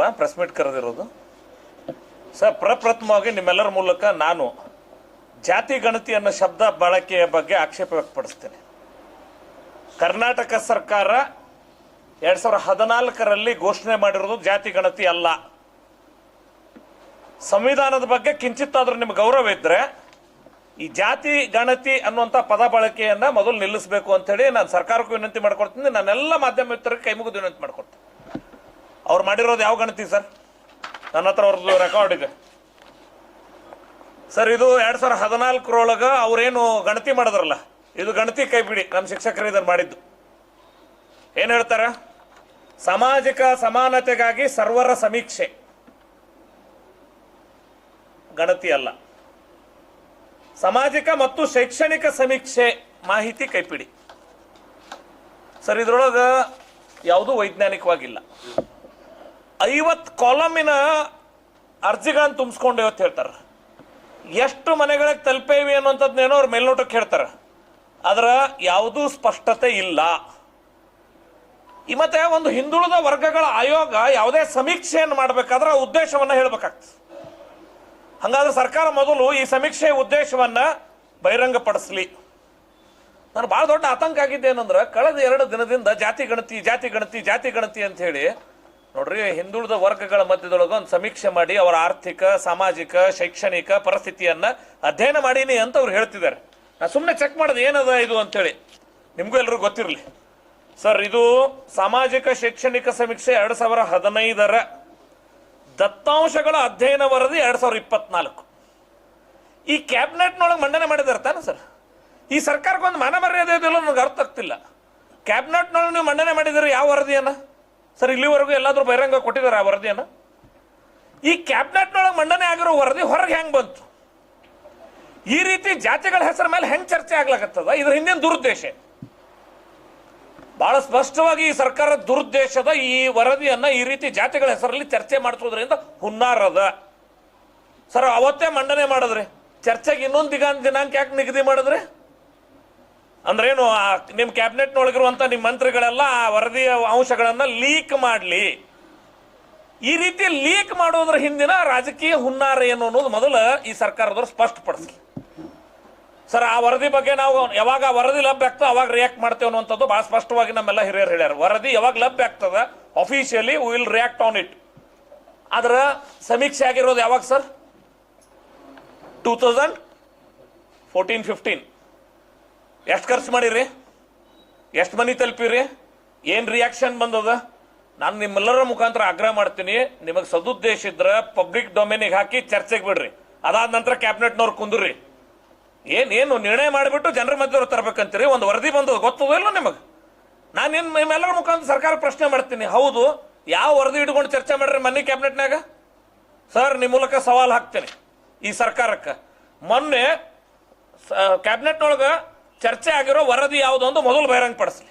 ಅಲ್ವಾ press meet ಕರೆದಿರೋದು? Sir, ಪ್ರಪ್ರಥಮವಾಗಿ ನಿಮ್ಮೆಲ್ಲರ ಮೂಲಕ ನಾನು ಜಾತಿ ಗಣತಿ ಅನ್ನೋ ಶಬ್ದ ಬಳಕೆಯ ಬಗ್ಗೆ ಆಕ್ಷೇಪ ವ್ಯಕ್ತಪಡಿಸ್ತೇನೆ. ಕರ್ನಾಟಕ ಸರ್ಕಾರ ಎರಡ್ ಸಾವಿರದ ಹದಿನಾಲ್ಕರಲ್ಲಿ ಘೋಷಣೆ ಮಾಡಿರೋದು ಜಾತಿ ಗಣತಿ ಅಲ್ಲ. ಸಂವಿಧಾನದ ಬಗ್ಗೆ ಕಿಂಚಿತ್ತಾದರೂ ನಿಮ್ಗೆ ಗೌರವ ಇದ್ರೆ ಈ ಜಾತಿ ಗಣತಿ ಅನ್ನುವಂಥ ಪದ ಬಳಕೆಯನ್ನ ಮೊದಲು ನಿಲ್ಲಿಸಬೇಕು ಅಂತ ಹೇಳಿ ನಾನು ಸರ್ಕಾರಕ್ಕೂ ವಿನಂತಿ ಮಾಡ್ಕೊಡ್ತೀನಿ. ನಾನೆಲ್ಲ ಮಾಧ್ಯಮ ಮಿತ್ರರಿಗೆ ಕೈ ಮುಗಿದು ವಿನಂತಿ ಮಾಡ್ಕೊಡ್ತೀನಿ. ಅವ್ರು ಮಾಡಿರೋದು ಯಾವ ಗಣತಿ ಸರ್? ನನ್ನ ಹತ್ರ ಅವ್ರದ್ದು ರೆಕಾರ್ಡ್ ಇದೆ. ಸರ್, ಇದು ಎರಡು ಸಾವಿರ ಹದಿನಾಲ್ಕರೊಳಗ ಅವ್ರೇನು ಗಣತಿ ಮಾಡಿದ್ರಲ್ಲ, ಇದು ಗಣತಿ ಕೈ ಬಿಡಿ ನಮ್ಮ ಶಿಕ್ಷಕರು ಇದನ್ನು ಮಾಡಿದ್ದು. ಏನ್ ಹೇಳ್ತಾರ? ಸಾಮಾಜಿಕ ಸಮಾನತೆಗಾಗಿ ಸರ್ವರ ಸಮೀಕ್ಷೆ. ಗಣತಿ ಅಲ್ಲ. ಸಾಮಾಜಿಕ ಮತ್ತು ಶೈಕ್ಷಣಿಕ ಸಮೀಕ್ಷೆ ಮಾಹಿತಿ ಕೈಪಿಡಿ ಸರ್, ಇದ್ರೊಳಗ ಯಾವುದೂ ವೈಜ್ಞಾನಿಕವಾಗಿಲ್ಲ. ಐವತ್ತು ಕಾಲಮಿನ ಅರ್ಜಿಗಳನ್ನು ತುಂಬಿಸ್ಕೊಂಡು ಇವತ್ತು ಹೇಳ್ತಾರೆ. ಎಷ್ಟು ಮನೆಗಳಿಗೆ ತಲುಪೇವಿ ಅನ್ನೋಂಥದ್ದನ್ನೇನೋ ಅವ್ರ ಮೇಲ್ನೋಟಕ್ಕೆ ಹೇಳ್ತಾರೆ. ಅದರ ಯಾವುದೂ ಸ್ಪಷ್ಟತೆ ಇಲ್ಲ. ಈ ಮತ್ತೆ ಒಂದು ಹಿಂದುಳಿದ ವರ್ಗಗಳ ಆಯೋಗ ಯಾವುದೇ ಸಮೀಕ್ಷೆಯನ್ನು ಮಾಡಬೇಕಾದ್ರೆ ಉದ್ದೇಶವನ್ನು ಹೇಳ್ಬೇಕಾಗ್ತದೆ. ಹಂಗಾದ್ರೆ ಸರ್ಕಾರ ಮೊದಲು ಈ ಸಮೀಕ್ಷೆಯ ಉದ್ದೇಶವನ್ನ ಬಹಿರಂಗಪಡಿಸ್ಲಿ. ನಾನು ಭಾಳ ದೊಡ್ಡ ಆತಂಕ ಆಗಿದ್ದೇನಂದ್ರೆ ಕಳೆದ ಎರಡು ದಿನದಿಂದ ಜಾತಿ ಗಣತಿ ಜಾತಿ ಗಣತಿ ಜಾತಿ ಗಣತಿ ಅಂತ ಹೇಳಿ ನೋಡ್ರಿ, ಹಿಂದುಳಿದ ವರ್ಗಗಳ ಮಧ್ಯದೊಳಗೆ ಒಂದು ಸಮೀಕ್ಷೆ ಮಾಡಿ ಅವರ ಆರ್ಥಿಕ, ಸಾಮಾಜಿಕ, ಶೈಕ್ಷಣಿಕ ಪರಿಸ್ಥಿತಿಯನ್ನ ಅಧ್ಯಯನ ಮಾಡೀನಿ ಅಂತ ಅವ್ರು ಹೇಳ್ತಿದ್ದಾರೆ. ನಾ ಸುಮ್ಮನೆ ಚೆಕ್ ಮಾಡೋದು ಏನದ ಇದು ಅಂತೇಳಿ. ನಿಮಗೂ ಎಲ್ರಿಗೂ ಗೊತ್ತಿರಲಿ. ಸರ್ ಇದು ಸಾಮಾಜಿಕ, ಶೈಕ್ಷಣಿಕ ಸಮೀಕ್ಷೆ ಎರಡು ಸಾವಿರ ಹದಿನೈದರ ದತ್ತಾಂಶಗಳ ಅಧ್ಯಯನ ವರದಿ ಎರಡು ಸಾವಿರ ಇಪ್ಪತ್ನಾಲ್ಕು. ಈ ಕ್ಯಾಬಿನೆಟ್ನೊಳಗೆ ಮಂಡನೆ ಮಾಡಿದಾರೆ ತಾನೆ ಸರ್ ಈ ಸರ್ಕಾರಕ್ಕೊಂದು ಮಾನ ಮರ್ಯಾದೆ ಇದೆಯಲ್ಲ ನನಗೆ ಅರ್ಥ ಆಗ್ತಿಲ್ಲ. ಕ್ಯಾಬಿನೆಟ್ನೊಳಗೆ ನೀವು ಮಂಡನೆ ಮಾಡಿದಿರಿ ಯಾವ ವರದಿಯನ್ನ? ಸರ್, ಇಲ್ಲಿವರೆಗೂ ಎಲ್ಲಾದರೂ ಬಹಿರಂಗ ಕೊಟ್ಟಿದ್ದಾರೆ ಆ ವರದಿಯನ್ನು? ಈ ಕ್ಯಾಬಿನೆಟ್ನೊಳಗೆ ಮಂಡನೆ ಆಗಿರೋ ವರದಿ ಹೊರಗೆ ಹೆಂಗೆ ಬಂತು? ಈ ರೀತಿ ಜಾತಿಗಳ ಹೆಸರ ಮೇಲೆ ಹೆಂಗೆ ಚರ್ಚೆ ಆಗ್ಲಾಕತ್ತದ? ಇದ್ರ ಹಿಂದಿನ ದುರುದ್ದೇಶ. ಬಹಳ ಸ್ಪಷ್ಟವಾಗಿ ಈ ಸರ್ಕಾರ ದುರುದ್ದೇಶದ ಈ ವರದಿಯನ್ನ ಈ ರೀತಿ ಜಾತಿಗಳ ಹೆಸರಲ್ಲಿ ಚರ್ಚೆ ಮಾಡಿಸೋದ್ರಿಂದ ಹುನ್ನಾರದ. ಸರ್, ಅವತ್ತೇ ಮಂಡನೆ ಮಾಡಿದ್ರೆ, ಚರ್ಚೆಗೆ ಇನ್ನೊಂದು ದಿಗಾನ್ ದಿನಾಂಕ ಯಾಕೆ ನಿಗದಿ ಮಾಡಿದ್ರಿ? ಅಂದ್ರೇನು ನಿಮ್ಮ ಕ್ಯಾಬಿನೆಟ್ನೊಳಗಿರುವಂಥ ನಿಮ್ಮ ಮಂತ್ರಿಗಳೆಲ್ಲ ಆ ವರದಿಯ ಅಂಶಗಳನ್ನು ಲೀಕ್ ಮಾಡಲಿ. ಈ ರೀತಿ ಲೀಕ್ ಮಾಡೋದ್ರ ಹಿಂದಿನ ರಾಜಕೀಯ ಹುನ್ನಾರ ಏನು ಅನ್ನೋದು ಮೊದಲು ಈ ಸರ್ಕಾರದವ್ರು ಸ್ಪಷ್ಟಪಡಿಸ್ಲಿ. ಸರ್, ಆ ವರದಿ ಬಗ್ಗೆ ನಾವು ಯಾವಾಗ ವರದಿ ಲಭ್ಯ ಆಗ್ತದೆ ಅವಾಗ ರಿಯಾಕ್ಟ್ ಮಾಡ್ತೇವೆ ಅನ್ನುವಂಥದ್ದು ಬಹಳ ಸ್ಪಷ್ಟವಾಗಿ ನಮ್ಮೆಲ್ಲ ಹಿರಿಯರು ಹೇಳ್ಯಾರ. ವರದಿ ಯಾವಾಗ ಲಭ್ಯ ಆಗ್ತದ? Officially will react on it ಅದರ ಸಮೀಕ್ಷೆ ಆಗಿರೋದು ಯಾವಾಗ sir? Two thousand fourteen fifteen ಎಷ್ಟು ಖರ್ಚು ಮಾಡಿರಿ? ಎಷ್ಟು ಮನಿ ತಲುಪಿರಿ? ಏನು ರಿಯಾಕ್ಷನ್ ಬಂದದ? ನಾನು ನಿಮ್ಮೆಲ್ಲರ ಮುಖಾಂತರ ಆಗ್ರಹ ಮಾಡ್ತೀನಿ. ನಿಮಗೆ ಸದುದ್ದೇಶ ಇದ್ರೆ ಪಬ್ಲಿಕ್ ಡೊಮೇನಿಗೆ ಹಾಕಿ ಚರ್ಚೆಗೆ ಬಿಡ್ರಿ. ಅದಾದ ನಂತರ ಕ್ಯಾಬಿನೆಟ್ನವ್ರು ಕುಂದ್ರಿ. ಏನ್, ಏನು ನಿರ್ಣಯ ಮಾಡಿಬಿಟ್ಟು ಜನರ ಮಧ್ಯವ್ರು ತರಬೇಕಂತೀರಿ? ಒಂದು ವರದಿ ಬಂದದ, ಗೊತ್ತದೋ ಇಲ್ಲ ನಿಮಗೆ? ನಾನು ಏನು ನಿಮ್ಮೆಲ್ಲರ ಮುಖಾಂತರ ಸರ್ಕಾರ ಪ್ರಶ್ನೆ ಮಾಡ್ತೀನಿ. ಹೌದು, ಯಾವ ವರದಿ ಇಟ್ಕೊಂಡು ಚರ್ಚೆ ಮಾಡ್ರಿ ಮನ್ನಿ ಕ್ಯಾಬಿನೆಟ್ನಾಗ ಸರ್ ನಿಮ್ಮ ಮೂಲಕ ಸವಾಲು ಹಾಕ್ತೇನೆ. ಈ ಸರ್ಕಾರಕ್ಕೆ. ಮೊನ್ನೆ ಕ್ಯಾಬಿನೆಟ್ನೊಳಗೆ ಚರ್ಚೆ ಆಗಿರೋ ವರದಿ ಯಾವುದು ಅಂತ ಮೊದಲು ಬಹಿರಂಗಪಡಿಸ್ಲಿ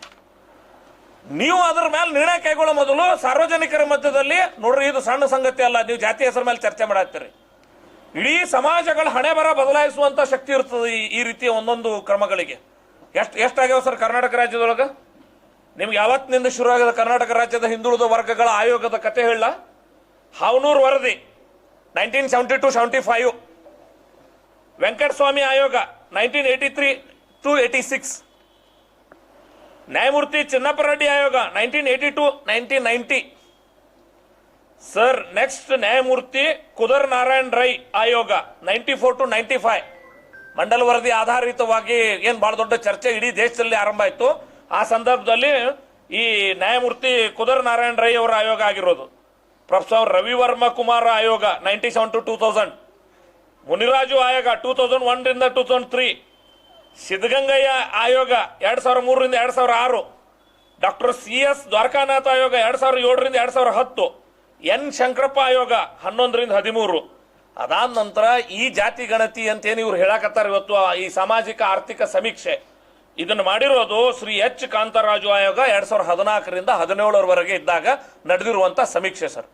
ನೀವು ಅದರ ಮೇಲೆ ನಿರ್ಣಯ ಕೈಗೊಳ್ಳೋ ಮೊದಲು ಸಾರ್ವಜನಿಕರ ಮಧ್ಯದಲ್ಲಿ ನೋಡ್ರಿ, ಇದು ಸಣ್ಣ ಸಂಗತಿ ಅಲ್ಲ, ನೀವು ಜಾತಿ ಹೆಸರ ಮೇಲೆ ಚರ್ಚೆ ಮಾಡತ್ತೀರಿ. ಇಡೀ ಸಮಾಜಗಳ ಹಣೆ ಬರ ಬದಲಾಯಿಸುವಂತ ಶಕ್ತಿ ಇರ್ತದೆ ಈ- ರೀತಿಯ ಒಂದೊಂದು ಕ್ರಮಗಳಿಗೆ. ಎಷ್ಟು ಎಷ್ಟಾಗ್ಯಾವ ಸರ್ ಕರ್ನಾಟಕ ರಾಜ್ಯದೊಳಗೆ? ನಿಮ್ಗೆ ಯಾವತ್ತಿನಿಂದ ಶುರು ಆಗಿದೆ ಕರ್ನಾಟಕ ರಾಜ್ಯದ ಹಿಂದುಳಿದ ವರ್ಗಗಳ ಆಯೋಗದ ಕತೆ ಹೇಳ. ಹಾವನೂರು ವರದಿ nineteen seventy to seventy five Venkataswamy ಆಯೋಗ nineteen eighty three to eighty six ನ್ಯಾಯಮೂರ್ತಿ ಚಿನ್ನಪ್ಪ ರೆಡ್ಡಿ ಆಯೋಗ nineteen eighty to nineteen ninety sir next ನ್ಯಾಯಮೂರ್ತಿ ಕುದರ್ ನಾರಾಯಣ್ ರೈ ಆಯೋಗ ninety four to ninety five Mandal ವರದಿ ಆಧಾರಿತವಾಗಿ ಏನು ಬಹಳ ದೊಡ್ಡ ಚರ್ಚೆ ಇಡೀ ದೇಶದಲ್ಲಿ ಆರಂಭ ಆಯಿತು. ಆ ಸಂದರ್ಭದಲ್ಲಿ ಈ ನ್ಯಾಯಮೂರ್ತಿ ಕುದರ್ ನಾರಾಯಣ್ ರೈ ಅವರ ಆಯೋಗ ಆಗಿರೋದು. ಪ್ರೊಫೆಸರ್ ರವಿವರ್ಮ ಕುಮಾರ ಆಯೋಗ ninety seven to two thousand Muniraju ಆಯೋಗ ಟೂ ತೌಸಂಡ್ ಒನ್ರಿಂದ ಟೂ ತೌಸಂಡ್ ತ್ರೀ ಸಿದ್ಧಗಂಗಯ್ಯ ಆಯೋಗ ಎರಡು ಸಾವಿರ ಮೂರರಿಂದ ಎರಡು ಸಾವಿರ ಆರು. ಡಾಕ್ಟರ್ ಸಿ ಎಸ್ ದ್ವಾರಕಾನಾಥ ಆಯೋಗ ಎರಡು ಸಾವಿರ ಏಳರಿಂದ ಎರಡು ಸಾವಿರ ಹತ್ತು. ಎನ್ ಶಂಕರಪ್ಪ ಆಯೋಗ ಹನ್ನೊಂದರಿಂದ ಹದಿಮೂರು. ಅದಾದ ನಂತರ ಈ ಜಾತಿ ಗಣತಿ ಅಂತೇನು ಇವ್ರು ಹೇಳಕತ್ತಾರ ಇವತ್ತು ಈ ಸಾಮಾಜಿಕ ಆರ್ಥಿಕ ಸಮೀಕ್ಷೆ. ಇದನ್ನು ಮಾಡಿರೋದು ಶ್ರೀ ಎಚ್ ಕಾಂತರಾಜು ಆಯೋಗ ಎರಡು ಸಾವಿರದ ಹದಿನಾಲ್ಕರಿಂದ ಹದಿನೇಳರವರೆಗೆ ಇದ್ದಾಗ ನಡೆದಿರುವಂಥ ಸಮೀಕ್ಷೆ ಸರ್.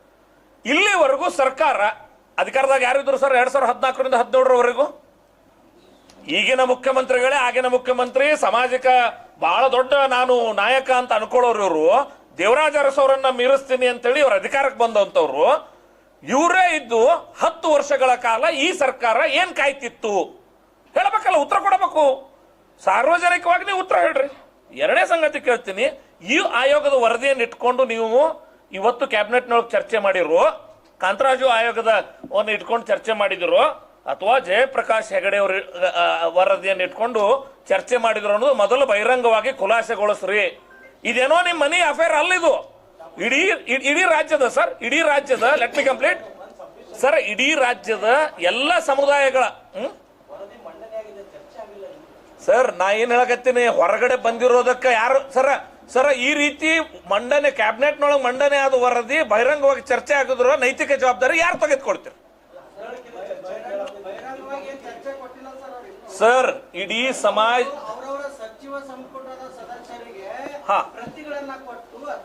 ಇಲ್ಲಿವರೆಗೂ ಸರ್ಕಾರ ಅಧಿಕಾರದಾಗ ಯಾರಿದ್ರು ಸರ್ ಎರಡು ಸಾವಿರದ ಹದಿನಾಲ್ಕರಿಂದ ಹದಿನೇಳರವರೆಗೂ? ಈಗಿನ ಮುಖ್ಯಮಂತ್ರಿಗಳೇ, ಆಗಿನ ಮುಖ್ಯಮಂತ್ರಿ ಸಾಮಾಜಿಕ ಬಹಳ ದೊಡ್ಡ ನಾನು ನಾಯಕ ಅಂತ ಅನ್ಕೊಳ್ಳೋರು ಇವರು. ದೇವರಾಜ ಅರಸವರನ್ನ ಮೀರಿಸ್ತೀನಿ ಅಂತೇಳಿ ಇವರು ಅಧಿಕಾರಕ್ಕೆ ಬಂದಂತವ್ರು ಇವರೇ ಇದ್ದು ಹತ್ತು ವರ್ಷಗಳ ಕಾಲ ಈ ಸರ್ಕಾರ ಏನ್ ಕಾಯ್ತಿತ್ತು? ಹೇಳಬೇಕಲ್ಲ, ಉತ್ತರ ಕೊಡಬೇಕು. ಸಾರ್ವಜನಿಕವಾಗಿ ನೀವು ಉತ್ತರ ಹೇಳ್ರಿ. ಎರಡನೇ ಸಂಗತಿ ಕೇಳ್ತೀನಿ. ಈ ಆಯೋಗದ ವರದಿಯನ್ನು ಇಟ್ಕೊಂಡು ನೀವು ಇವತ್ತು ಕ್ಯಾಬಿನೆಟ್ನೊಳಗೆ ಚರ್ಚೆ ಮಾಡಿರು, ಕಾಂತರಾಜು ಆಯೋಗದ ಒಂದು ಇಟ್ಕೊಂಡು ಚರ್ಚೆ ಮಾಡಿದಿರೋ ಅಥವಾ ಜಯಪ್ರಕಾಶ್ ಹೆಗಡೆ ಅವರು ವರದಿಯನ್ನು ಇಟ್ಕೊಂಡು ಚರ್ಚೆ ಮಾಡಿದ್ರು ಅನ್ನೋದು ಮೊದಲು ಬಹಿರಂಗವಾಗಿ ಖುಲಾಸೆಗೊಳಿಸ್ರಿ. ಇದೇನೋ ನಿಮ್ಮ ಮನಿ ಅಫೇರ್ ಅಲ್ಲ ಇದು. ಇಡೀ ಇಡೀ ರಾಜ್ಯದ, ಸರ್, ಇಡೀ ರಾಜ್ಯದ ಲೆಟ್ ಮಿ ಕಂಪ್ಲೀಟ್ ಸರ್, ಇಡೀ ರಾಜ್ಯದ ಎಲ್ಲ ಸಮುದಾಯಗಳ ಸರ್, ನಾ ಏನ್ ಹೇಳಕತ್ತೀನಿ? ಹೊರಗಡೆ ಬಂದಿರೋದಕ್ಕ ಯಾರು, ಸರ್ ಸರ್, ಈ ರೀತಿ ಮಂಡನೆ ಕ್ಯಾಬಿನೆಟ್ನೊಳಗೆ ಮಂಡನೆ ಆದ ವರದಿ ಬಹಿರಂಗವಾಗಿ ಚರ್ಚೆ ಆಗಿದ್ರು ನೈತಿಕ ಜವಾಬ್ದಾರಿ ಯಾರು ತೆಗೆದುಕೊಳ್ತೀರಿ ಬಹಿರಂಗವಾಗಿ ಏನ್ ಚರ್ಚೆ ಕೊಟ್ಟಿಲ್ಲ ಸರ್ ಅವ್ರಿಗೆ ಸರ್ ಇಡೀ ಸಮಾಜ ಅವರವರ ಸಚಿವ ಸಂಪುಟದ ಸದಸ್ಯರಿಗೆ ಹಾ. ಪ್ರತಿಗಳನ್ನ ಕೊಟ್ಟು Okay. ಅಧ್ಯಯನ ಮಾಡಿ ಆ ನಂತರ ಇಡೀ ಸಮಾಜ ಅಂತ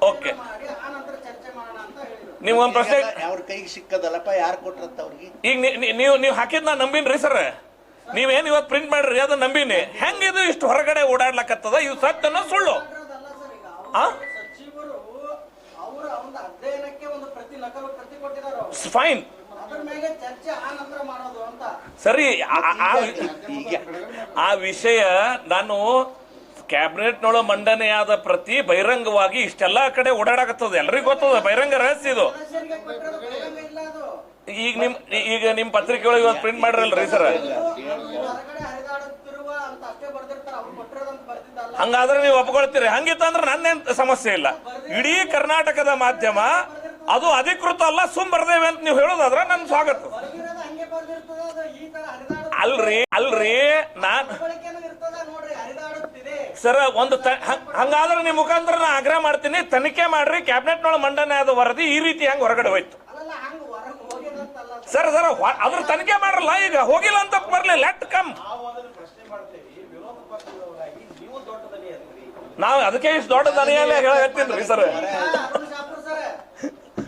ಓಕೆ ನೀವು ಒಂದು ಪ್ರಶ್ನೆ ಅವ್ರ ಕೈಗೆ ಸಿಕ್ಕದಲ್ಲಪ್ಪ ಯಾರು ಕೊಟ್ರಂತ ಅವ್ರಿಗೆ? ಈಗ ನೀ- ನೀ- ನೀವು ನೀವು ಹಾಕಿದ್ ನಾ ನಂಬಿನ್ರಿ ಸರ್. ನೀವೇನ್ ಇವತ್ತು ಪ್ರಿಂಟ್ ಮಾಡ್ರಿ ಅದನ್ನ ನಂಬಿನಿ. ಹೆಂಗಿದು ಇಷ್ಟು ಹೊರಗಡೆ ಓಡಾಡ್ಲಕತ್ತದ? ಇದು ಸತ್ಯನ ಸುಳ್ಳು? ಅದಲ್ಲ ಸರ್ ಈಗ ಆ? ಅವರು ಸಚಿವರು ಅವರ ಒಂದು ಅಧ್ಯಯನಕ್ಕೆ ಒಂದು ಪ್ರತಿ ನಕಲು ಪ್ರತಿ ಕೊಟ್ಟಿದ್ದಾರೆ ಫೈನ್ ಸರಿ ಆ- ವಿಷಯ ನಾನು ಕ್ಯಾಬಿನೆಟ್ನೊಳ ಮಂಡನೆಯಾದ ಪ್ರತಿ ಬಹಿರಂಗವಾಗಿ ಇಷ್ಟೆಲ್ಲ ಕಡೆ ಓಡಾಡಕತ್ತದ. ಎಲ್ರಿಗೂ ಗೊತ್ತದ ಬಹಿರಂಗ ರಹಸ್ಯ ಇದು. ಈಗ ನಿಮ್ ಈಗ ನಿಮ್ ಪತ್ರಿಕೆ ಒಳಗೆ ಇವತ್ತು ಪ್ರಿಂಟ್ ಮಾಡಿರಲ್ರಿ ಸರ್? ಹಂಗಾದ್ರೆ ನೀವು ಒಪ್ಕೊಳ್ತೀರಿ. ಹಂಗಿತ್ತಂದ್ರೆ ನನ್ನೇನ್ ಸಮಸ್ಯೆ ಇಲ್ಲ. ಇಡೀ ಕರ್ನಾಟಕದ ಮಾಧ್ಯಮ ಅದು ಅಧಿಕೃತ ಅಲ್ಲ ಸುಮ್ ಬರ್ದೇವೆ ಅಂತ ನೀವು ಹೇಳೋದಾದ್ರೆ ನನ್ ಸ್ವಾಗತ. ಬರ್ದಿರೋದು ಹಂಗೆ ಬರ್ದಿರ್ತದೆ ಅದು ಈ ತರ ಹರಿದಾಡು ಅಲ್ರಿ ಅಲ್ರಿ ನಾನ್ ಸರ ಒಂದು ಹಂಗಾದ್ರೆ ನಿಮ್ ಮುಖಾಂತರ ನಾ ಆಗ್ರಹ ಮಾಡ್ತೀನಿ ತನಿಖೆ ಮಾಡ್ರಿ ಕ್ಯಾಬಿನೆಟ್ ಕ್ಯಾಬಿನೆಟ್ನೊಳ ಮಂಡನೆ ಆದ ವರದಿ ಈ ರೀತಿ ಹಂಗ ಹೊರಗಡೆ ಹೋಯ್ತು. ಅಲ್ಲಲ್ಲ ಹಂಗ ಹೊರಗೆ ಹೋಗಿದಂತಲ್ಲ ಸರ್ ಸರ್ ಅದ್ರ ತನಿಖೆ ಮಾಡ್ರಲ್ಲ ಈಗ ಹೋಗಿಲ್ಲ ಅಂತ ಬರ್ಲಿ ಲೆಟ್ ಕಮ್. ನಾವು ಅದಕ್ಕೆ ಇಷ್ಟು ದೊಡ್ಡ ದನಿಯಲ್ಲೇ ಹೇಳ್ತೀನಿ ಸರ್.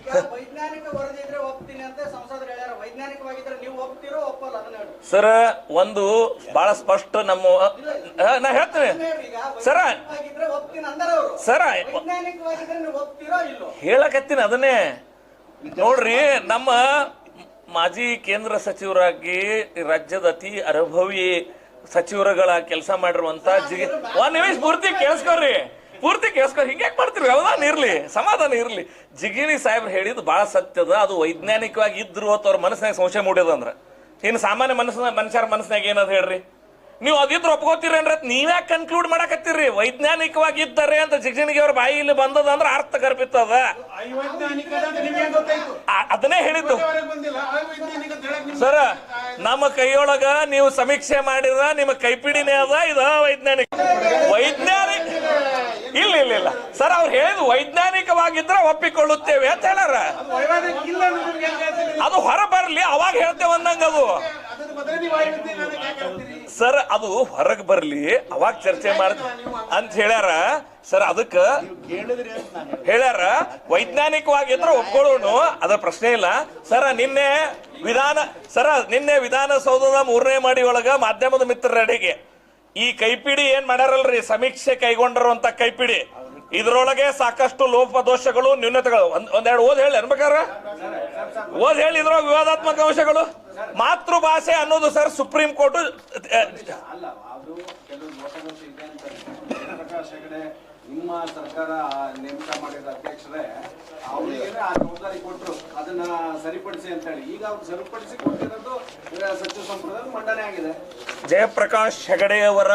ಸರ್ ಈಗ ಇದ್ರೆ ಒಪ್ತೀನಿ ಅಂತ ಸಂಸದರು ಹೇಳ್ಯಾರ. ವೈಜ್ಞಾನಿಕವಾಗಿದ್ರೆ ನೀವು ಒಪ್ತಿರೋ ಒಪ್ಪಲ್ಲ ಅದನ್ನ ಸರ್ ಒಂದು ಬಹಳ ಸ್ಪಷ್ಟ ನಮ್ಮ ನಾ ಹೇಳ್ತೀನಿ. ಸರ. ಸರ ವೈಜ್ಞಾನಿಕವಾಗಿದ್ರೆ ನೀವು ಒಪ್ತಿರೋ ಇಲ್ಲೋ? ಹೇಳಕತ್ತೀನಿ ಅದನ್ನೇ. ನೋಡ್ರಿ ನಮ್ಮ ಮಾಜಿ ಕೇಂದ್ರ ಸಚಿವರಾಗಿ ರಾಜ್ಯದ ಅತಿ ಅನುಭವಿ ಸಚಿವರುಗಳ ಕೆಲಸ ಮಾಡಿರುವಂತ ಜಿಗಿ ಒಂದ್ ನಿಮಿಷ ಪೂರ್ತಿ ಕೇಳಿಸ್ಕೊರಿ ಪೂರ್ತಿ ಕೇಳಿಸ್ಕೊ ಹಿಂಗೆ ಮಾಡ್ತೀರಿ ಅವಧಾನ ಇರಲಿ, ಸಮಾಧಾನ ಇರಲಿ. ಜಿಗಿಣಿ ಸಾಹೇಬ್ರು ಹೇಳಿದ್ದು ಬಹಳ ಸತ್ಯದ, ಅದು ವೈಜ್ಞಾನಿಕವಾಗಿ ಇದ್ರು ಅಂತ ಅವ್ರ ಮನಸ್ಸಿನಾಗ ಸಂಶಯ ಮೂಡ್ಯದ ಅಂದ್ರ. ಇನ್ನು ಸಾಮಾನ್ಯ ಮನಸ್ಸಿನ, ಮನುಷ್ಯರ ಮನಸ್ಸಿನಾಗ ಏನದು ಹೇಳ್ರಿ? ನೀವು ಅದಿದ್ರು ಒಪ್ಕೋತೀರಿ ಅಂದ್ರೆ ನೀವೇ ಕನ್ಕ್ಲೂಡ್ ಮಾಡಕತ್ತೀರಿ? ವೈಜ್ಞಾನಿಕವಾಗಿ ಇದ್ದಾರೆ ಅಂತ ಜಿಗಜಿಣಿಗೆ ಅವ್ರ ಬಾಯಿಲಿ ಬಂದದ ಅಂದ್ರೆ ಅರ್ಥ ಗೊತ್ತಾಯ್ತು ಅದನ್ನೇ ಹೇಳಿದ್ದು. ಸರ, ನಮ್ಮ ಕೈಯೊಳಗ ನೀವು ಸಮೀಕ್ಷೆ ಮಾಡಿದ ನಿಮ್ಮ ಕೈಪಿಡಿನೇ ಅದ, ಇದು ವೈಜ್ಞಾನಿಕ. ವೈಜ್ಞಾನಿಕ ಇಲ್ಲ ಇಲ್ಲ ಇಲ್ಲ ಸರ್ ಅವ್ರು ಹೇಳಿದ್ ವೈಜ್ಞಾನಿಕವಾಗಿದ್ರೆ ಒಪ್ಪಿಕೊಳ್ಳುತ್ತೇವೆ ಅಂತ ಹೇಳಾರ? ಅದು ಹೊರ ಬರ್ಲಿ ಅವಾಗ ಹೇಳ್ತೇವೆ ಅಂದಂಗ ಅದು? ಸರ್ ಅದು ಹೊರಗೆ ಬರ್ಲಿ, ಅವಾಗ ಚರ್ಚೆ ಮಾಡ್ ಅಂತ ಹೇಳ್ಯಾರ ಸರ್ ಅದಕ್ಕ. ಹೇಳ್ಯಾರ, ವೈಜ್ಞಾನಿಕವಾಗಿದ್ರೆ ಒಪ್ಕೊಳ್ಳೋಣ ಅದ್ರ ಪ್ರಶ್ನೆ ಇಲ್ಲ ಸರ ನಿನ್ನೆ ವಿಧಾನ ಸರ ನಿನ್ನೆ ವಿಧಾನಸೌಧದ ಮೂರನೇ ಮಾಡಿ ಒಳಗ ಮಾಧ್ಯಮದ ಮಿತ್ರರೆಡೆಗೆ ಈ ಕೈಪಿಡಿ ಏನ್ ಮಾಡ್ಯಾರಲ್ರಿ? ಸಮೀಕ್ಷೆ ಕೈಗೊಂಡಿರುವಂತ ಕೈಪಿಡಿ. ಇದ್ರೊಳಗೆ ಸಾಕಷ್ಟು ಲೋಪ ದೋಷಗಳು, ನ್ಯೂನತೆಗಳು. ಒಂದ್, ಒಂದೆರಡು ಓದ್ ಹೇಳಿ ಅನ್ಬೇಕಾರ ಓದ್ ಹೇಳಿ, ಇದ್ರೊಳಗೆ ವಿವಾದಾತ್ಮಕ ಅಂಶಗಳು ಮಾತೃಭಾಷೆ ಅನ್ನೋದು ಸರ್ ಸುಪ್ರೀಂ ಕೋರ್ಟ್ ನಿಮ್ಮ ಸರ್ಕಾರ ನೇಮಕ ಮಾಡಿದ ಅಧ್ಯಕ್ಷರೇ ಅವರಿಗೆ ಆ ಜವಾಬ್ದಾರಿ ಕೊಟ್ಟರು ಅದನ್ನ ಸರಿಪಡಿಸಿ ಅಂತ ಹೇಳಿ ಈಗ ಅವ್ರು ಸರಿಪಡಿಸಿ ಕೊಟ್ಟಿರೋದು ಸಚಿವ ಸಂಪುಟದಲ್ಲಿ ಮಂಡನೆ ಆಗಿದೆ. ಜಯಪ್ರಕಾಶ್ ಹೆಗಡೆಯವರ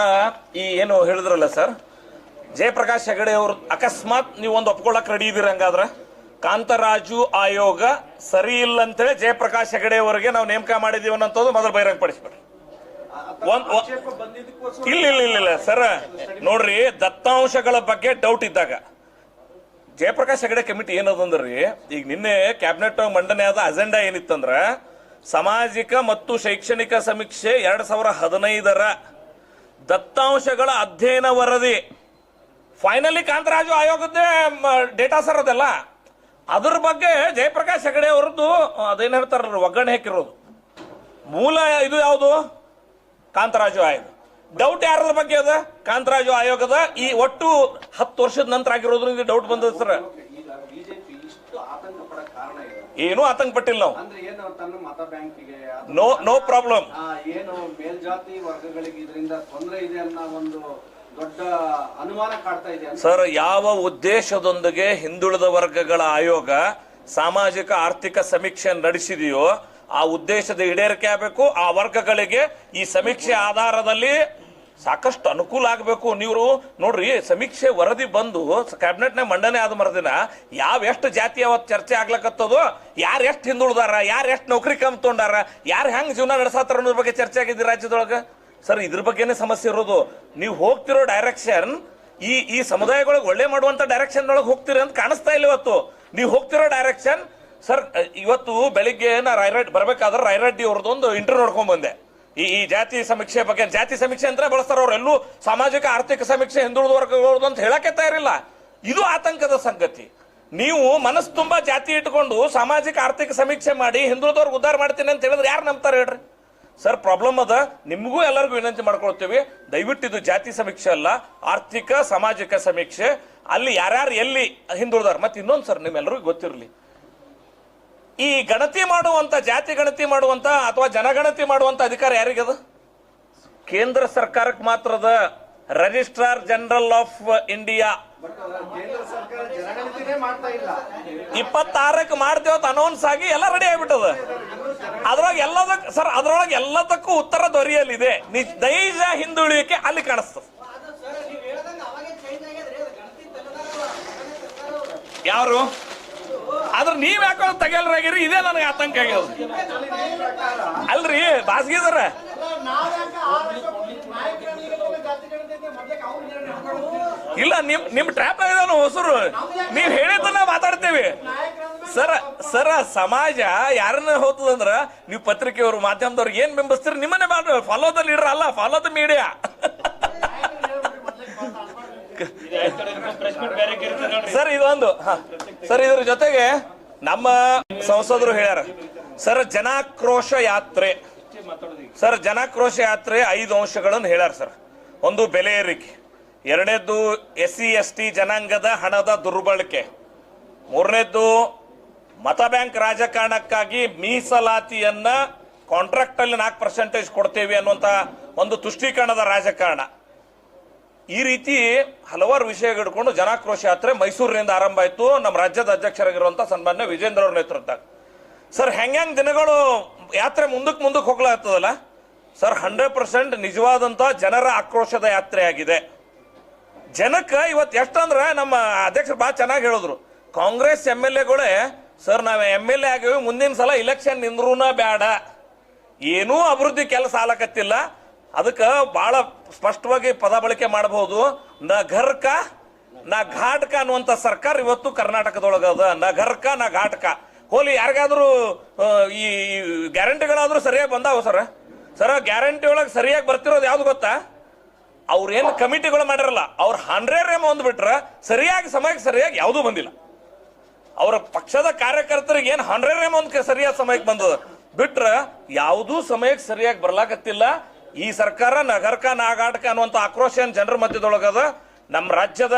ಈ ಏನು ಹೇಳಿದ್ರಲ್ಲ ಸರ್? ಜಯಪ್ರಕಾಶ್ ಹೆಗಡೆ ಅವರು ಅಕಸ್ಮಾತ್ ನೀವು ಒಂದು ಒಪ್ಕೊಳ್ಳಕ್ ರೆಡಿ ಇದೀರ ಹಂಗಾದ್ರೆ? ಕಾಂತರಾಜು ಆಯೋಗ ಸರಿ ಇಲ್ಲ ಅಂತೇಳಿ ಜಯಪ್ರಕಾಶ್ ಹೆಗಡೆ ಅವರಿಗೆ ನಾವು ನೇಮಕ ಮಾಡಿದೀವಿ ಅನ್ನೋದು ಮೊದಲು ಬಹಿರಂಗಪಡಿಸ್ಬಿಡ್ರಿ ಒಂದ್- ಒಂದ್- ಆಕ್ಷೇಪ ಬಂದಿದ್ದಕ್ಕೋಸ್ಕರ ಇಲ್ಲ ಇಲ್ಲ ಇಲ್ಲ ಇಲ್ಲ, ಸರ್. ನೋಡ್ರಿ, ದತ್ತಾಂಶಗಳ ಬಗ್ಗೆ ಡೌಟ್ ಇದ್ದಾಗ. ಜಯಪ್ರಕಾಶ್ ಹೆಗಡೆ ಕಮಿಟಿ ಏನದಂದ್ರಿ ಈಗ ನಿನ್ನೆ ಕ್ಯಾಬಿನೆಟ್ ಮಂಡನೆ ಆದ ಅಜೆಂಡಾ ಏನಿತ್ತಂದ್ರ ಸಾಮಾಜಿಕ ಮತ್ತು ಶೈಕ್ಷಣಿಕ ಸಮೀಕ್ಷೆ ಎರಡ್ ಸಾವಿರ ಹದಿನೈದರ ದತ್ತಾಂಶಗಳ ಅಧ್ಯಯನ ವರದಿ. ಫೈನಲಿ ಕಾಂತರಾಜು ಆಯೋಗದ ಡೇಟಾ ಸರ್ ಅದೆಲ್ಲ. ಅದ್ರ ಬಗ್ಗೆ ಜಯಪ್ರಕಾಶ್ ಹೆಗಡೆ ಅವರದ್ದು, ಅದೇನ್ ಹೇಳ್ತಾರ ಒಗ್ಗರಣೆ ಹಾಕಿರೋದು. ಮೂಲ ಇದು ಯಾವುದು? ಕಾಂತರಾಜು ಆಯೋಗ. ಡೌಟ್ ಯಾರ ಬಗ್ಗೆ ಅದ? ಕಾಂತರಾಜು ಆಯೋಗದ ಈ ಒಟ್ಟು ಹತ್ತು ವರ್ಷದ ನಂತರ ಆಗಿರೋದ್ರಿಂದ ಡೌಟ್ ಬಂದದ ಸರ್. ಏನು ಆತಂಕ ಪಟ್ಟಿಲ್ಲ ನಾವು ನೋ ನೋ ಪ್ರಾಬ್ಲಮ್ ಏನು ಮೇಲ್ಜಾತಿ ವರ್ಗಗಳಿಗೆ ಇದರಿಂದ ತೊಂದರೆ ಇದೆ ಅನ್ನೋ ಒಂದು ದೊಡ್ಡ ಅನುಮಾನ ಕಾಡ್ತಾ ಇದೆ ಸರ್ ಯಾವ ಉದ್ದೇಶದೊಂದಿಗೆ ಹಿಂದುಳಿದ ವರ್ಗಗಳ ಆಯೋಗ ಸಾಮಾಜಿಕ ಆರ್ಥಿಕ ಸಮೀಕ್ಷೆ ನಡೆಸಿದೆಯೋ ಆ ಉದ್ದೇಶದ ಈಡೇರಿಕೆ ಆಗಬೇಕು, ಆ ವರ್ಗಗಳಿಗೆ ಈ ಸಮೀಕ್ಷೆ ಆಧಾರದಲ್ಲಿ ಸಾಕಷ್ಟು ಅನುಕೂಲ ಆಗಬೇಕು. ನೀವು ನೋಡ್ರಿ, ಸಮೀಕ್ಷೆ ವರದಿ ಬಂದು ಕ್ಯಾಬಿನೆಟ್ನಾಗ ಮಂಡನೆ ಆದ ಮರದಿನ ಯಾವ ಎಷ್ಟು ಜಾತಿ ಅವತ್ತು ಚರ್ಚೆ ಆಗ್ಲಕತ್ತದೋ, ಯಾರು ಎಷ್ಟು ಹಿಂದುಳಿದಾರ, ಯಾರು ಎಷ್ಟು ನೌಕರಿ ಕಮ್ಮಿ ತೊಗೊಂಡಾರ ಯಾರು ಹೆಂಗ್ ಜೀವನ ನಡೆಸತ್ತಾರ ಅನ್ನೋದ್ರ ಬಗ್ಗೆ ಚರ್ಚೆ ಆಗಿದೆ ರಾಜ್ಯದೊಳಗೆ? ಸರ್, ಇದ್ರ ಬಗ್ಗೆನೇ ಸಮಸ್ಯೆ ಇರೋದು. ನೀವು ಹೋಗ್ತಿರೋ ಡೈರೆಕ್ಷನ್ ಈ ಈ ಸಮುದಾಯಗಳಿಗೆ ಒಳ್ಳೆ ಮಾಡುವಂಥ ಡೈರೆಕ್ಷನ್ ಒಳಗೆ ಹೋಗ್ತೀರಿ ಅಂತ ಕಾಣಿಸ್ತಾ ಇಲ್ಲ ಇವತ್ತು. ನೀವು ಹೋಗ್ತಿರೋ ಡೈರೆಕ್ಷನ್ ಸರ್ ಇವತ್ತು ಬೆಳಿಗ್ಗೆ ನಾ ರಾಯರೆಡ್ಡಿ ಬರ್ಬೇಕಾದ್ರೆ ರಾಯರೆಡ್ಡಿ ಅವ್ರದ್ದು ಒಂದು ಇಂಟರ್ವ್ಯೂ ನೋಡ್ಕೊಂಡ್ ಬಂದೆ. ಈ ಈ ಜಾತಿ ಸಮೀಕ್ಷೆ ಬಗ್ಗೆ ಜಾತಿ ಸಮೀಕ್ಷೆ ಅಂತ ಬಳಸ್ತಾರ ಅವ್ರೆಲ್ಲೂ ಸಾಮಾಜಿಕ ಆರ್ಥಿಕ ಸಮೀಕ್ಷೆ ಹಿಂದುಳಿದ ಅಂತ ಹೇಳಕ್ಕೆ ತಯಾರಿಲ್ಲ. ಇದು ಆತಂಕದ ಸಂಗತಿ. ನೀವು ಮನಸ್ಸು ತುಂಬಾ ಜಾತಿ ಇಟ್ಕೊಂಡು ಸಾಮಾಜಿಕ ಆರ್ಥಿಕ ಸಮೀಕ್ಷೆ ಮಾಡಿ ಹಿಂದುಳಿದವ್ರಿಗೆ ಉದ್ಧಾರ ಮಾಡ್ತೀನಿ ಅಂತ ಹೇಳಿದ್ರೆ ಯಾರು ನಂಬ್ತಾರೆ ಹೇಳ್ರಿ? ಸರ್ ಪ್ರಾಬ್ಲಮ್ ಅದ. ನಿಮಗೂ ಎಲ್ಲರಿಗೂ ವಿನಂತಿ ಮಾಡ್ಕೊಳ್ತೀವಿ. ದಯವಿಟ್ಟು ಇದು ಜಾತಿ ಸಮೀಕ್ಷೆ ಅಲ್ಲ, ಆರ್ಥಿಕ, ಸಾಮಾಜಿಕ ಸಮೀಕ್ಷೆ. ಅಲ್ಲಿ ಯಾರ್ಯಾರು ಎಲ್ಲಿ ಹಿಂದುಳಿದಾರ? ಮತ್ತೆ ಇನ್ನೊಂದು ಸರ್ ನಿಮ್ಮೆಲ್ಲರಿಗೂ ಗೊತ್ತಿರಲಿ. ಈ ಗಣತಿ ಮಾಡುವಂತ ಜಾತಿ ಗಣತಿ ಮಾಡುವಂತ ಅಥವಾ ಜನಗಣತಿ ಮಾಡುವಂತ ಅಧಿಕಾರ ಯಾರಿಗದ ಕೇಂದ್ರ ಸರ್ಕಾರಕ್ಕೆ ಮಾತ್ರದ registrar general of India. But ಕೇಂದ್ರ ಸರ್ಕಾರ ಜನಗಣತಿನೇ ಮಾಡ್ತಾ ಇಲ್ಲ ಇಪ್ಪತ್ತಾರಕ್ಕೆ ಮಾಡ್ತೇವೆ ಅಂತ ಅನೌನ್ಸ್ ಆಗಿ ಎಲ್ಲ ರೆಡಿ ಆಗ್ಬಿಟ್ಟದ. ಅದ್ರೊಳಗೆ ಎಲ್ಲದಕ್ಕೆ ಸರ್ ಅದ್ರೊಳಗೆ ಎಲ್ಲದಕ್ಕೂ ಉತ್ತರ ದೊರೆಯಲಿದೆ. ನಿಜ ಹಿಂದುಳಿಕೆ ಅಲ್ಲಿ ಕಾಣಿಸ್ತದೆ. ಅದು ಸರ್ ನೀವು ಹೇಳ್ದಂಗೆ ಅವಾಗೇ ಚೇಂಜ್ ಆಗ್ಯದ್ರಿ ಗಣತಿ ತೆಗೆದಾರಲ್ಲ ಅದನ್ನೇ ಸರ್ಕಾರ ಯಾರು? ಆದ್ರೆ ನೀವ್ ಯಾಕೋ ತಗಲ್ರಾಗಿರಿ ಇದೇ ನನಗೆ ಆತಂಕ ಆಗ್ಯದ ಅಲ್ರಿ, ಬಾಸ್ಗಿದಾರ? ಇಲ್ಲ, ನಿಮ್ ನಿಮ್ ಟ್ರ್ಯಾಪ್ ಆಗಿದಾನು ಹೊಸರು. ನೀವ್ ಹೇಳಿದ್ದನ್ನ ಮಾತಾಡ್ತೇವೆ. ಸರ ಸರ, ಸಮಾಜ ಯಾರನ್ನ ಹೋಗ್ತದಂದ್ರ ನೀವು ಪತ್ರಿಕೆಯವರು, ಮಾಧ್ಯಮದವ್ರು ಏನ್ ಬಿಂಬಿಸ್ತೀರಿ? ನಿಮ್ಮನ್ನೇ ಫಾಲೋ ದ ಲೀಡರ್ ಅಲ್ಲ ಫಾಲೋ ದ ಮೀಡಿಯಾ ಸರ್, ಇದೊಂದು. ಸರ್, ಇದ್ರ ಜೊತೆಗೆ ನಮ್ಮ ಸಂಸದರು ಹೇಳ್ಯಾರ. ಸರ್, ಜನಾಕ್ರೋಶ ಯಾತ್ರೆ. ಸರ್, ಜನಾಕ್ರೋಶ ಯಾತ್ರೆ ಐದು ಅಂಶಗಳನ್ನು ಹೇಳ್ಯಾರ ಸರ್. ಒಂದು ಬೆಲೆ ಏರಿಕೆ. ಎರಡನೇದ್ದು ಎಸ್ ಸಿ ಎಸ್ ಟಿ ಜನಾಂಗದ ಹಣದ ದುರ್ಬಳಕೆ. ಮೂರನೇದ್ದು ಮತ ಬ್ಯಾಂಕ್ ರಾಜಕಾರಣಕ್ಕಾಗಿ ಮೀಸಲಾತಿಯನ್ನ ಕಾಂಟ್ರಾಕ್ಟ್ ಅಲ್ಲಿ ನಾಲ್ಕು ಪರ್ಸೆಂಟೇಜ್ ಕೊಡ್ತೇವೆ ಅನ್ನುವಂತ ಒಂದು ತುಷ್ಟೀಕರಣದ ರಾಜಕಾರಣ. ಈ ರೀತಿ ಹಲವಾರು ವಿಷಯಗಳು ಹಿಡ್ಕೊಂಡು ಜನಾಕ್ರೋಶ ಯಾತ್ರೆ ಮೈಸೂರಿನಿಂದ ಆರಂಭ ಆಯಿತು. ನಮ್ಮ ರಾಜ್ಯದ ಅಧ್ಯಕ್ಷರಾಗಿರುವಂಥ ಸನ್ಮಾನ್ಯ ವಿಜೇಂದ್ರ ಅವ್ರ ನೇತೃತ್ವದಾಗ ಸರ್ ಹೆಂಗೆ ದಿನಗಳು ಯಾತ್ರೆ ಮುಂದಕ್ಕೆ ಮುಂದಕ್ಕೆ ಹೋಗ್ಲಾಗ್ತದಲ್ಲ? ಸರ್, ಹಂಡ್ರೆಡ್ ಪರ್ಸೆಂಟ್ ನಿಜವಾದಂಥ ಜನರ ಆಕ್ರೋಶದ ಯಾತ್ರೆ ಆಗಿದೆ. ಜನಕ್ಕೆ ಇವತ್ತು ಎಷ್ಟಂದ್ರೆ ನಮ್ಮ ಅಧ್ಯಕ್ಷರು ಭಾಳ ಚೆನ್ನಾಗಿ ಹೇಳಿದ್ರು. ಕಾಂಗ್ರೆಸ್ ಎಂ ಎಲ್ ಎಗಳೇ, ಸರ್, ನಾವು ಎಂ ಎಲ್ ಎ ಆಗಿವಿ, ಮುಂದಿನ ಸಲ ಇಲೆಕ್ಷನ್ ನಿಂದ್ರೂನ ಬೇಡ ಏನೂ ಅಭಿವೃದ್ಧಿ ಕೆಲಸ ಆಲಕತ್ತಿಲ್ಲ ಅದಕ್ಕೆ ಬಹಳ ಸ್ಪಷ್ಟವಾಗಿ ಪದ ಬಳಕೆ ಮಾಡಬಹುದು. ನ ಘರ್ಕ, ನ ಘಾಟ್ಕ ಅನ್ನುವಂಥ ಸರ್ಕಾರ ಇವತ್ತು ಕರ್ನಾಟಕದೊಳಗದ. ನ ಘರ್ಕ, ನ ಘಾಟ್ಕ. ಹೋಲಿ, ಯಾರಿಗಾದ್ರೂ ಈ ಗ್ಯಾರಂಟಿಗಳಾದ್ರೂ ಸರಿಯಾಗಿ ಬಂದಾವ ಸರ್? ಸರ, ಗ್ಯಾರಂಟಿ ಒಳಗೆ ಸರಿಯಾಗಿ ಬರ್ತಿರೋದು ಯಾವ್ದು ಗೊತ್ತಾ? ಅವ್ರೇನು ಕಮಿಟಿಗಳು ಮಾಡಿರಲ್ಲ. ಅವ್ರ ಹಂಡ್ರೆಡ್ ರೇಮ್ ಅಂದ್ಬಿಟ್ರ ಸರಿಯಾಗಿ ಸಮಯಕ್ಕೆ ಸರಿಯಾಗಿ ಯಾವುದೂ ಬಂದಿಲ್ಲ. ಅವರ ಪಕ್ಷದ ಕಾರ್ಯಕರ್ತರಿಗೆ ಏನು ಹಂಡ್ರೆಡ್ ರೇಮ್ ಒಂದು ಸರಿಯಾದ ಸಮಯಕ್ಕೆ ಬಂದದ? ಬಿಟ್ರ ಯಾವುದೂ ಸಮಯಕ್ಕೆ ಸರಿಯಾಗಿ ಬರ್ಲಾಕತ್ತಿಲ್ಲ. ಈ ಸರ್ಕಾರ ನಗರ್ಕ ನಾಗಾಟಕ ಅನ್ನುವಂಥ ಆಕ್ರೋಶ ಏನ್ ಜನರ ಮಧ್ಯದೊಳಗದ? ನಮ್ಮ ರಾಜ್ಯದ